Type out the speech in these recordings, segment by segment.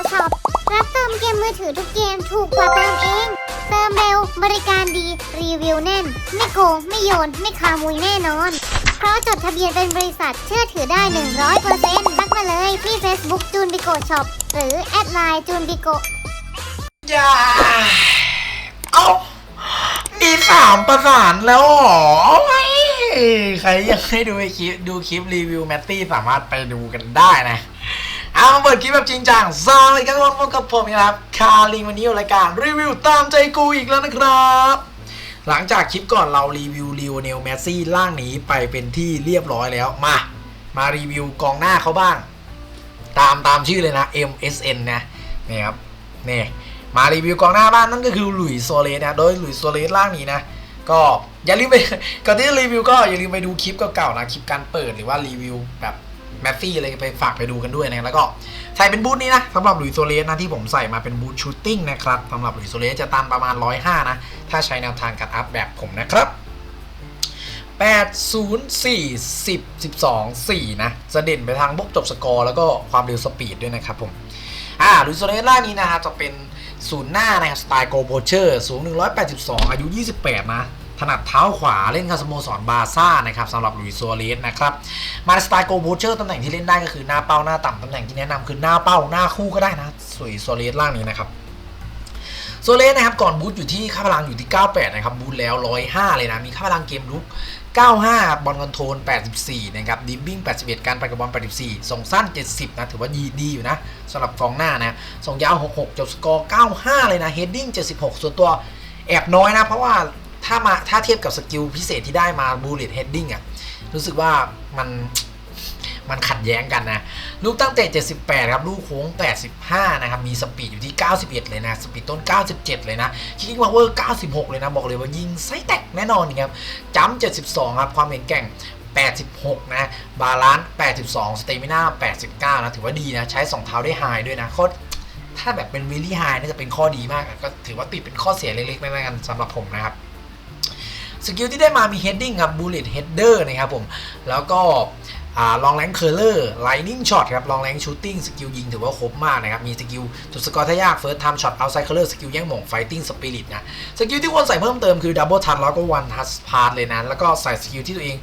ซช็อปรับเติมเกมมือถือทุกเกมถูกกว่าเติมเอง เติมเร็วบริการดีรีวิวแน่น ไม่โกง ไม่โยน ไม่ขโมยแน่นอน เพราะจดทะเบียนเป็นบริษัทเชื่อถือได้ 100%ทักมาเลยที่ Facebook จูนบิโกช็อปหรือแอดไลน์จูนบิโกอย่าเอ้ามีสามประสานแล้วหรอใครยังไม่ดูคลิปดูคลิปรีวิวแมตตี้สามารถไปดูกันได้นะ เอามาเปิดคลิปแบบจริงจังสวัสดีครับทุกคนพบกับผมนะครับ คาริงวันนี้รายการรีวิวตามใจกูอีกแล้วนะครับ หลังจากคลิปก่อนเรารีวิวลีโอเนลแมสซี่ล่างนี้ไปเป็นที่เรียบร้อยแล้วมา มารีวิวกองหน้าเขาบ้าง ตามตามชื่อเลยนะ MSN นะนี่ครับนี่มารีวิวกองหน้าบ้านนั่นก็คือหลุยส์โซเลสนะโดยหลุยส์โซเลสล่างนี้นะก็อย่าลืมไปก่อนที่จะรีวิวก็อย่าลืมไปดูคลิปเก่าๆนะคลิปการเปิดหรือว่ารีวิวแบบ แมตตี้อะไรไปฝากไปดูกันด้วยนะแล้วก็ใส่เป็นบูทนี้นะสำหรับหลุยส์โซเลสนะที่ผมใส่มาเป็นบูทชูตติ้งนะครับสำหรับหลุยส์โซเลสจะตามประมาณ 105 นะ ถ้าใช้แนวทางการอัพแบบผมนะครับ 8 0 4 10 12 4 นะจะเด่นไปทางพวกจบสกอร์แล้วก็ความเร็วสปีดด้วยนะครับผมอ่าลุยโซเลสล่านี้นะครับจะเป็นศูนย์หน้านะครับสไตล์โกโพเชอร์สูง 182 อายุ 28 นะ ถนัดเท้าขวาเล่นกับสโมสรบาซ่านะครับสำหรับลุยโซเลสนะครับมาสไตล์โกโพเชอร์ตำแหน่งที่เล่นได้ก็คือหน้าเป้าหน้าต่ำตำแหน่งที่แนะนำคือหน้าเป้าหน้าคู่ก็ได้นะสวยโซเลสล่างนี้นะครับโซเลสนะครับก่อนบูทอยู่ที่ค่าพลังอยู่ที่ 98 นะครับบูทแล้ว 105 เลยนะ มีค่าพลังเกมลุก 95 บอลคอนโทรล 84 นะครับดิฟบิ้ง 81 การไปกับบอล 84 ส่งสั้น 70 นะ ถือว่าดีดีอยู่นะสำหรับกองหน้านะ ส่งยาว 66 จบสกอร์ 95 เลยนะเฮดดิ้ง 76 ส่วนตัวแอบน้อยนะ เพราะว่า ถ้ามาถ้าเทียบกับสกิลพิเศษที่ได้มาบูเลตเฮดดิ้งอะรู้สึกว่ามันมันขัดแย้งกันนะ ลูกตั้งเตะ 78 ครับ ลูกโค้ง 85 นะครับ มีสปีดอยู่ที่ 91 เลยนะ สปีดต้น 97 เลยนะ คิกกิ้งพาวเวอร์ 96 เลยนะ บอกเลยว่ายิงไซส์แตกแน่นอนครับจัม72 ครับ ความเห็นแก่ง 86 นะ บาลานซ์ 82 สเตมิน่า 89 นะ ถือว่าดีนะ ใช้ 2 เท้าได้ไฮด้วยนะข้อถ้าแบบเป็นวิลลี่ไฮน่าจะเป็นข้อดีมาก ก็ถือว่าติดเป็นข้อเสียเล็กๆไม่ๆกันสำหรับผมนะครับ สกิลที่ได้มามี heading ครับ bullet header นะครับผม แล้วก็ลองแรงเคอร์เลอร์ไลนิ่งช็อตครับลองแรงชูตติ้งสกิลยิงถือว่าครบมากนะครับ มีสกิลจุดสกอร์ทายากเฟิร์สไทม์ช็อตเอาไซเคอร์เลอร์สกิลแย่งหม่งไฟติ้งสปิริตนะ สกิลที่ควรใส่เพิ่มเติมคือดับเบิลทัชแล้วก็วันทัชพาร์เลยนะ แล้วก็ใส่สกิลที่ตัวเอง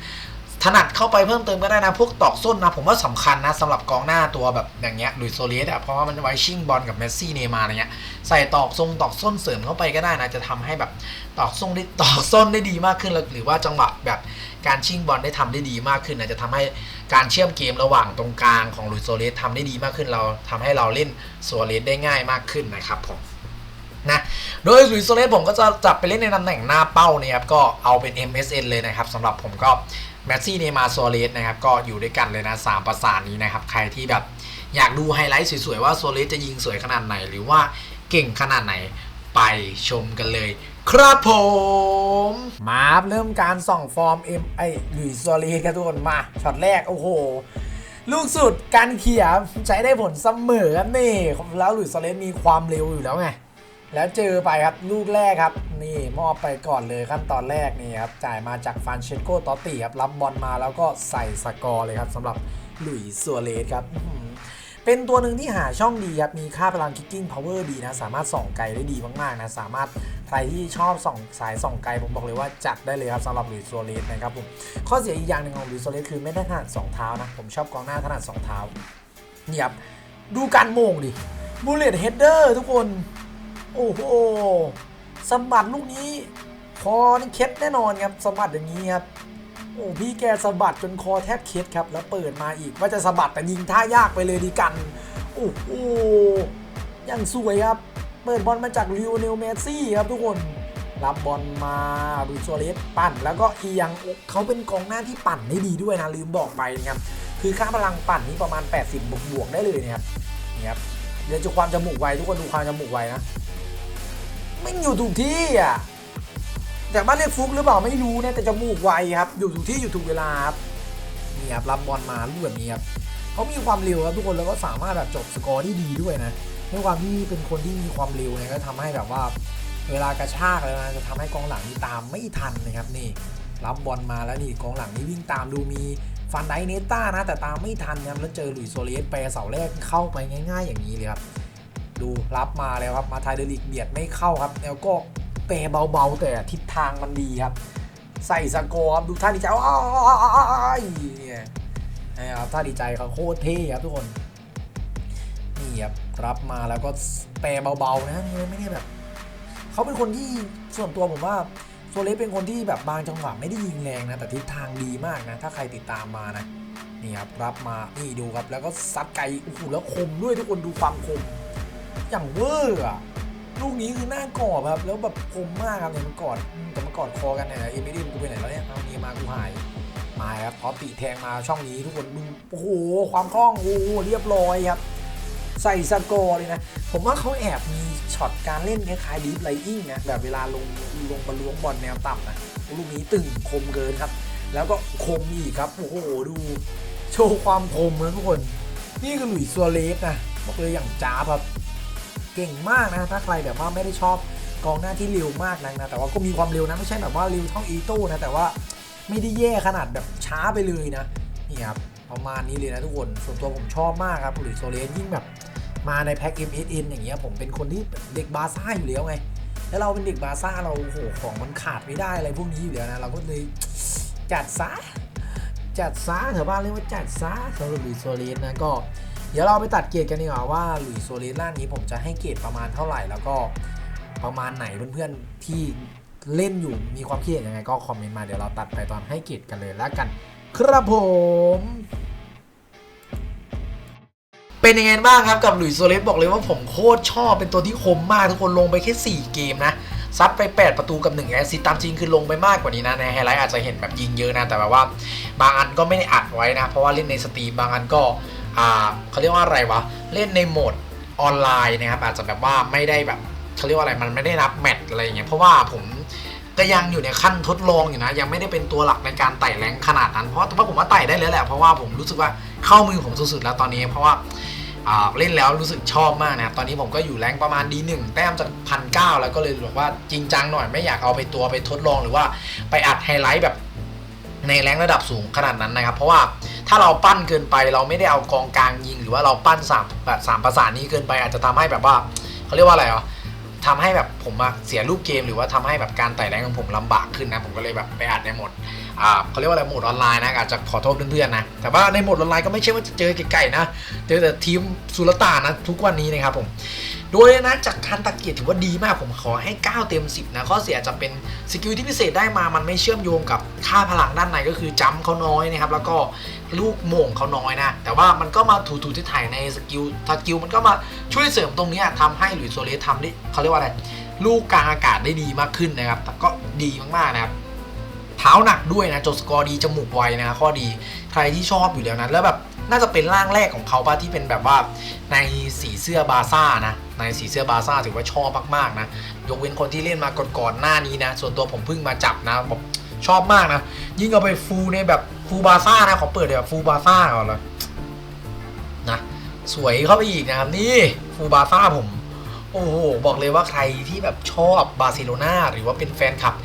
ถนัดเข้าไปเพิ่มเติมก็ได้นะพวกตอกส้นนะผมว่าสำคัญนะสำหรับกองหน้าตัวแบบอย่างเงี้ยลุยโซเลสอะเพราะว่ามันจะไว้ชิงบอลกับเมสซี่เนย์มาร์อะไรเงี้ยใส่ตอกทรงตอกส้นเสริมเข้าไปก็ได้นะจะทำให้แบบตอกส้นได้ตอกส้นได้ดีมากขึ้นหรือว่าจังหวะแบบการชิงบอลได้ทำได้ดีมากขึ้นนะจะทำให้การเชื่อมเกมระหว่างตรงกลางของลุยโซเลสทำได้ดีมากขึ้นเราทำให้เราเล่นโซเลสได้ง่ายมากขึ้นนะครับผมนะโดยลุยโซเลสผมก็จะจับไปเล่นในตำแหน่งหน้าเป้าเนี่ยครับก็เอาเป็น MSN เลยนะครับสำหรับผมก็ แมสซี่เนมาโซเลสนะครับก็อยู่ด้วยกันเลยนะสามประสานนี้นะครับใครที่แบบอยากดูไฮไลท์สวยๆว่าโซเลสจะยิงสวยขนาดไหน หรือว่าเก่งขนาดไหนไปชมกันเลย ครับผม มาเริ่มการส่องฟอร์ม M ไอหลุยโซเลสกันทุกคนมาช็อตแรกโอ้โหลูกสุดการเขี่ยใช้ได้ผลเสมอนี่แล้วหลุยส์โซเลสมีความเร็วอยู่แล้วไง แล้วเจอไปครับลูกแรกครับ นี่มอบไปก่อนเลยขั้นตอนแรกนี่ครับจ่ายมาจากฟานเชโกตอตติครับรับบอลมาแล้วก็ใส่สกอร์เลยครับสำหรับหลุยส์ซัวเรสครับเป็นตัวหนึ่งที่หาช่องดีครับ มีค่าพลังคิกกิ้งพาวเวอร์ดีนะ สามารถส่องไกลได้ดีมาก ๆ นะ สามารถใครที่ชอบส่องสายส่องไกล ผมบอกเลยว่าจัดได้เลยครับสำหรับหลุยส์ซัวเรสนะครับผม ข้อเสียอีกอย่างหนึ่งของหลุยส์ซัวเรสคือไม่ได้ถนัดสองเท้านะ ผมชอบกองหน้าถนัดสองเท้านี่ครับดูการโมงดิบูเลตเฮดเดอร์ทุกคน โอ้โหสมบัติลูกนี้ คอนี่เค็ดแน่นอนครับสมบัติอย่างนี้ครับโอ้พี่แกสะบัดจนคอแทบเค็ดครับ แล้วเปิดมาอีกว่าจะสะบัดแต่ยิงท่ายากไปเลยดีกัน โอ้โหยังสวยครับ เปิดบอลมาจากลิโอเนลเมสซี่ครับทุกคนรับบอลมาดูโซเลสปั่น แล้วก็เอียงเขาเป็นกองหน้าที่ปั่นได้ดีด้วยนะลืมบอกไปนะครับ คือค่าพลังปั่นนี่ประมาณ 80 บวกบวกได้เลยนะครับนี่ครับเดี๋ยวจะความจมูกไวทุกคนดูความจมูกไวนะ ไม่อยู่ถูกที่อะแต่บ้านเรียกฟุกหรือเปล่าไม่รู้นะแต่จมูกไวครับ อยู่ถูกที่อยู่ถูกเวลาครับนี่ครับรับบอลมาลูกแบบนี้ครับเขามีความเร็วครับทุกคนแล้วก็สามารถแบบจบสกอร์ได้ดีด้วยนะด้วยความที่เป็นคนที่มีความเร็วนี่ก็ทำให้แบบว่า เวลากระชากแล้วนะจะทำให้กองหลังนี่ตามไม่ทันนะครับนี่ รับบอลมาแล้วนี่กองหลังนี่วิ่งตามดูมีฟันไดเนต้านะแต่ตามไม่ทันครับแล้วเจอหลุยโซเลสไปเสาแรกเข้าไปง่าย ๆ อย่างนี้เลยครับ ดูรับมาแล้วครับ มาไทยเดลิกเบียดไม่เข้าครับ แล้วก็แปรเบาๆแต่ทิศทางมันดีครับ ใส่สกอร์ครับดูท่าดีใจว้ายเนี่ยนะครับท่าดีใจเขาโคตรเท่ครับทุกคนนี่ครับรับมาแล้วก็แปรเบาๆนะไม่ไม่ได้แบบเขาเป็นคนที่ส่วนตัวผมว่าโซเลสเป็นคนที่แบบบางจังหวะไม่ได้ยิงแรงนะ แต่ทิศทางดีมากนะ ถ้าใครติดตามมานะนี่ครับรับมานี่ดูครับแล้วก็ซัดไกลโอ้โหแล้วคมด้วยทุกคนดูความคม อย่างเวอร์อะลูกนี้คือหน้ากอบครับ แล้วแบบคมมากครับเนี่ยมันกอดแต่มันกอดคอกันเนี่ยเอมิลี่กูไปไหนแล้วเนี่ยเอานี้มากูหายมาครับพอปีแทงมาช่องนี้ทุกคนดูโอ้โหความคล่องโอ้โหเรียบร้อยครับใส่สกอร์เลยนะ ผมว่าเขาแอบมีช็อตการเล่นคล้ายๆดีฟไลอิ่งนะแบบเวลาลงลงบอลล้วงบอลแนวต่ำนะลูกนี้ตึงคมเกินครับ แล้วก็คมอีกครับโอ้โหดู โชว์ความคมนะทุกคน นี่คือหลุยส์ซัวเรสนะบอกเลยอย่างจ้าครับ เก่งมากนะถ้าใครแบบว่าไม่ได้ชอบกองหน้าที่เร็วมากนักนะแต่ว่าก็มีความเร็วนะไม่ใช่แบบว่าเร็วเท่าอีโต้นะแต่ว่าไม่ได้แย่ขนาดแบบช้าไปเลยนะนี่ครับประมาณนี้เลยนะทุกคนส่วนตัวผมชอบมากครับหลุยส์ซัวเรสยิ่งแบบมาในแพ็ค MSN อย่างเงี้ยผมเป็นคนที่เด็กบาซ่าอยู่แล้วไง แล้วเราเป็นเด็กบาซ่าเราโอ้โหของมันขาดไม่ได้อะไรพวกนี้อยู่แล้วนะเราก็เลยจัดซะจัดซะแถวบ้านเรียกว่าจัดซะสำหรับหลุยส์โซเลสนะก็ เดี๋ยวเราไปตัดเกรดกันดีกว่าว่าหลุยส์โซเลสล่านี้ผมจะให้เกรดประมาณเท่าไหร่แล้วก็ประมาณไหนเพื่อนๆที่เล่นอยู่มีความคิดเห็นยังไงก็คอมเมนต์มาเดี๋ยวเราตัดไปตอนให้เกรดกันเลยแล้วกัน ครับผมเป็นยังไงบ้างครับกับหลุยส์โซเลสบอกเลยว่าผมโคตรชอบเป็นตัวที่คมมากทุกคนลงไปแค่ 4 เกมนะซัดไป 8 ประตูกับ1แอสซิสต์ตามจริงคือลงไปมากกว่านี้นะในไฮไลท์อาจจะเห็นแบบยิงเยอะนะ แต่แบบว่าบางอันก็ไม่ได้อัดไว้นะ เพราะว่าเล่นในสตรีมบางอันก็ เขาเรียกว่าอะไรวะ เล่นในโหมดออนไลน์นะครับอาจจะแบบว่าไม่ได้แบบเขาเรียกว่าอะไรมันไม่ได้นับแมตช์อะไรอย่างเงี้ยเพราะว่าผมก็ยังอยู่ในขั้นทดลองอยู่นะ ยังไม่ได้เป็นตัวหลักในการไต่แรงขนาดนั้นเพราะแต่ว่าผมว่าไต่ได้แล้วแหละเพราะว่าผมรู้สึกว่าเข้ามือผมสุดๆแล้วตอนนี้ เพราะว่าอ่าเล่นแล้วรู้สึกชอบมากนะครับตอนนี้ผมก็อยู่แรงประมาณดีหนึ่งแต้มจากพันเก้าแล้วก็เลยบอกว่าจริงจังหน่อยไม่อยากเอาไปตัวไปทดลองหรือว่าไปอัดไฮไลท์แบบในแรงระดับสูงขนาดนั้นนะครับ เพราะว่า ถ้าเราปั้นเกินไปเราไม่ได้เอากองกลางยิง หรือว่าเราปั้นสามแบบสามประสานนี้เกินไป อาจจะทำให้แบบว่าเขาเรียกว่าอะไรอะทำให้แบบผมเสียรูปเกมหรือว่าทำให้แบบการไต่แรงของผมลำบากขึ้นนะผมก็เลยแบบไปอัดในโหมดอ่าเขาเรียกว่าอะไรโหมดออนไลน์นะอาจจะขอโทษเพื่อนๆนะแต่ว่าในโหมดออนไลน์ก็ไม่ใช่ว่าจะเจอไก่ๆนะเจอแต่ทีมสุลต่านนะทุกวันนี้นะครับผม โดยนะจากการตัดเกียรติถือว่าดีมากผมขอให้ 9 เต็ม 10 นะข้อเสียจะเป็นสกิลที่พิเศษได้มามันไม่เชื่อมโยงกับค่าพลังด้านในก็คือจัมเขาน้อยนะครับ แล้วก็ลูกโมงเขาน้อยนะ แต่ว่ามันก็มาถูๆที่ถ่ายในสกิลสกิลมันก็มาช่วยเสริมตรงนี้ยทำให้หลุยโซเลสทำได้เขาเรียกว่าอะไรลูกกลางอากาศได้ดีมากขึ้นนะครับแต่ก็ดีมากๆนะครับเท้าหนักด้วยนะจดสกอร์ดีจมูกไวนะข้อดีใครที่ชอบอยู่แล้วนะแล้วแบบ น่าจะเป็นร่างแรกของเขาป่ะที่เป็นแบบว่าในสีเสื้อบาซ่านะ ในสีเสื้อบาซ่าถือว่าชอบมากๆนะ ยกเว้นคนที่เล่นมาก่อนๆหน้านี้นะ ส่วนตัวผมเพิ่งมาจับนะบอกชอบมากนะ ยิ่งเอาไปฟูลในแบบฟูลบาซ่านะขอเปิดแบบฟูลบาซ่าก่อนเลยนะสวยเข้าไปอีกนะครับนี่ฟูลบาซ่าผม โอ้โหบอกเลยว่าใครที่แบบชอบบาร์เซโลนาหรือว่าเป็นแฟนคลับ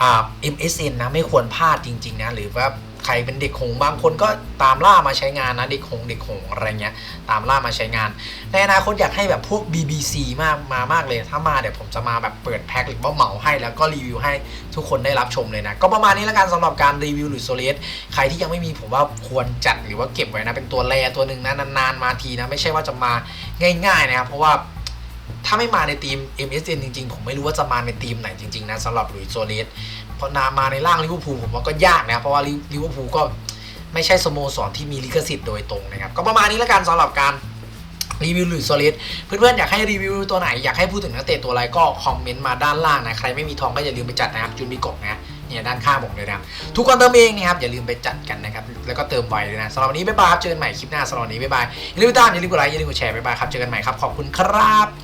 อ่า MSN นะไม่ควรพลาดจริง ๆ นะ หรือว่า ใครเป็นเด็กหงบางคนก็ตามล่ามาใช้งานนะเด็กหงเด็กหงอะไรเงี้ยตามล่ามาใช้งาน ในอนาคตอยากให้แบบพวก BBC มากมามากเลย ถ้ามาเดี๋ยวผมจะมาแบบเปิดแพ็คหรือว่าเหมาให้แล้วก็รีวิวให้ทุกคนได้รับชมเลยนะ ก็ประมาณนี้แล้วกันสำหรับการรีวิวหรือโซเลสใครที่ยังไม่มีผมว่าควรจัดหรือว่าเก็บไว้นะเป็นตัวแรตัวหนึ่งนะนานๆมาทีนะไม่ใช่ว่าจะมาง่าย ๆ นะครับเพราะว่าถ้าไม่มาในทีม MSN จริง ๆ ผมไม่รู้ว่าจะมาในทีมไหนจริง ๆ นะสำหรับหลุยส์โซเลส พราะนามาในร่างลิเวอร์พูลผมว่าก็ยากนะเพราะว่าลิเวอร์พูลก็ไม่ใช่สโมสรที่มีลิขสิทธิ์โดยตรงนะครับ ก็ประมาณนี้แล้วกันสำหรับการรีวิวหลุยส์โซเลสเพื่อนๆ อยากให้รีวิวตัวไหน อยากให้พูดถึงนักเตะตัวอะไรก็คอมเมนต์มาด้านล่างนะ ใครไม่มีทองก็อย่าลืมไปจัดนะครับจุนบิโกะนะเนี่ยด้านข้างผมเลยนะ ทุกคนเติมเองนะครับ อย่าลืมไปจัดกันนะครับ แล้วก็เติมไวเลยนะสำหรับวันนี้บ๊ายบายครับเจอกันใหม่คลิปหน้าสำหรับวันนี้บ๊ายบายอย่าลืมติดตามอย่าลืมกดไลค์อย่าลืมกดแชร์บ๊ายบายครับเจอกันใหม่ครับขอบคุณครับ